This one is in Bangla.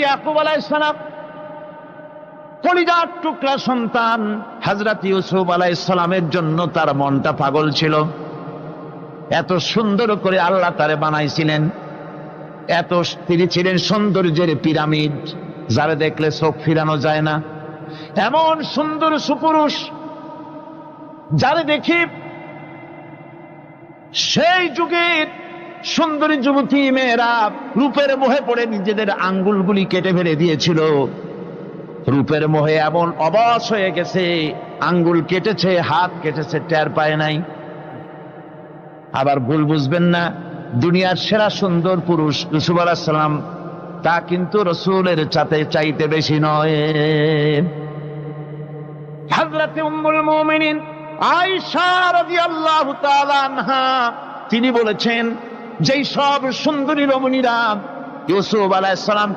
ইয়াকুব আলাইসালাম কলিজার টুকরা সন্তান হজরত ইউসুফ আলাইসালামের জন্য তার মনটা পাগল ছিল। এত সুন্দর করে আল্লাহ তারে বানাইছিলেন। এত তিনি ছিলেন সৌন্দর্যের পিরামিড, যারা দেখলে চোখ ফিরানো যায় না। এমন সুন্দর সুপুরুষ, যারে দেখি সেই যুগের সুন্দরী যুবতী মেয়েরা রূপের মোহে পড়ে নিজেদের আঙ্গুলগুলি কেটে ফেলে দিয়েছিল। রূপের মোহে এমন অবশ হয়ে গেছে, আঙ্গুল কেটেছে, হাত কেটেছে, টের পায় নাই। আবার ভুল বুঝবেন না, দুনিয়ার সেরা সুন্দর পুরুষ রসুল আলাহিসাল্লাম তা কিন্তু রসুলের চাতে চাইতে বেশি নয়। তিনি বলেছেন যেই সব সুন্দরী রমণীরা ইউসুফ আলাহ সালাম